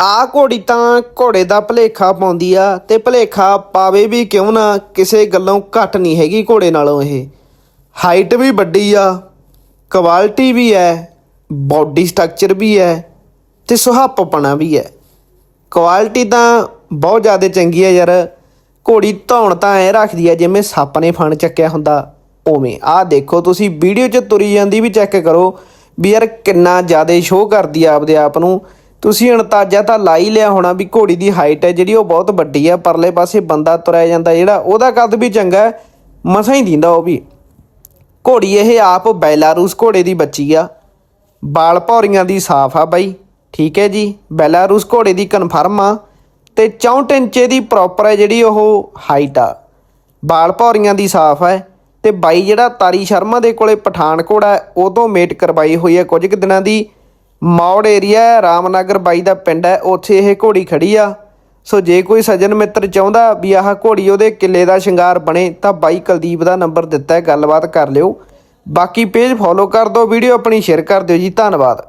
ਆ ਘੋੜੀ ਤਾਂ ਘੋੜੇ ਦਾ ਭਲੇਖਾ ਪਾਉਂਦੀ ਆ ਤੇ ਭਲੇਖਾ ਪਾਵੇ ਵੀ ਕਿਉਂ ਨਾ ਕਿਸੇ ਗੱਲੋਂ ਘੱਟ ਨਹੀਂ ਹੈਗੀ ਘੋੜੇ ਨਾਲੋਂ ਇਹ। ਹਾਈਟ ਵੀ ਵੱਡੀ ਆ, ਕੁਆਲਿਟੀ ਵੀ ਹੈ ਬਾਡੀ ਸਟਰਕਚਰ ਵੀ ਹੈ ਤੇ ਸੁਹੱਪਪਣਾ ਵੀ ਹੈ ਕੁਆਲਿਟੀ ਤਾਂ ਬਹੁਤ ਜ਼ਿਆਦਾ ਚੰਗੀ ਹੈ ਯਾਰ। ਘੋੜੀ ਧੌਣ ਤਾਂ ਐ ਰੱਖਦੀ ਹੈ ਜਿਵੇਂ ਸੱਪ ਨੇ ਫਣ ਚੱਕਿਆ ਹੁੰਦਾ ਉਵੇਂ। ਆਹ ਦੇਖੋ ਤੁਸੀਂ ਵੀਡੀਓ 'ਚ ਤੁਰੀ ਜਾਂਦੀ ਵੀ ਚੈੱਕ ਕਰੋ ਵੀ ਯਾਰ ਕਿੰਨਾ ਜ਼ਿਆਦਾ ਸ਼ੋਅ ਕਰਦੀ ਆ ਆਪਦੇ ਆਪ ਨੂੰ। ਤੁਸੀਂ ਅੰਤਾਜ਼ਾ ਤਾਂ ਲਾ ਹੀ ਲਿਆ ਹੋਣਾ ਵੀ ਘੋੜੀ ਦੀ ਹਾਈਟ ਹੈ ਜਿਹੜੀ ਉਹ ਬਹੁਤ ਵੱਡੀ ਆ ਪਰਲੇ ਪਾਸੇ ਬੰਦਾ ਤੁਰਿਆ ਜਾਂਦਾ ਜਿਹੜਾ ਉਹਦਾ ਕੱਦ ਵੀ ਚੰਗਾ ਮਸਾਂ ਹੀ ਦਿੰਦਾ ਉਹ ਵੀ। ਘੋੜੀ ਇਹ ਆਪ ਬੈਲਾਰੂਸ ਘੋੜੇ ਦੀ ਬੱਚੀ ਆ। ਬਾਲ ਭੌਰੀਆਂ ਦੀ ਸਾਫ਼ ਆ ਬਾਈ ਠੀਕ ਹੈ ਜੀ। ਬੈਲਾਰੂਸ ਘੋੜੇ ਦੀ ਕਨਫਰਮ ਆ ਤੇ 64 ਇੰਚੇ ਦੀ ਪ੍ਰੋਪਰ ਹੈ ਜਿਹੜੀ ਉਹ ਹਾਈਟ ਆ। ਬਾਲ ਭੌਰੀਆਂ ਦੀ ਸਾਫ਼ ਹੈ ਤੇ ਬਾਈ ਜਿਹੜਾ ਤਾਰੀ ਸ਼ਰਮਾ ਦੇ ਕੋਲੇ ਪਠਾਨ ਘੋੜਾ ਹੈ, ਉਹ ਤੋਂ ਮੇਟ ਕਰਵਾਈ ਹੋਈ ਹੈ ਕੁਝ ਕੁ ਦਿਨਾਂ ਦੀ। ਮੌੜ ਏਰੀਆ ਰਾਮਨਗਰ ਬਾਈ ਦਾ ਪਿੰਡ ਹੈ, ਉੱਥੇ ਇਹ ਘੋੜੀ ਖੜੀ ਆ। ਸੋ ਜੇ ਕੋਈ ਸੱਜਣ ਮਿੱਤਰ ਚਾਹੁੰਦਾ ਵੀ ਆਹ ਘੋੜੀ ਉਹਦੇ ਕਿੱਲੇ ਦਾ ਸ਼ਿੰਗਾਰ ਬਣੇ, ਤਾਂ ਬਾਈ ਕੁਲਦੀਪ ਦਾ ਨੰਬਰ ਦਿੱਤਾ ਹੈ, ਗੱਲਬਾਤ ਕਰ ਲਿਓ। ਬਾਕੀ ਪੇਜ ਫੋਲੋ ਕਰ ਦਿਓ, ਵੀਡੀਓ ਆਪਣੀ ਸ਼ੇਅਰ ਕਰ ਦਿਓ ਜੀ, ਧੰਨਵਾਦ।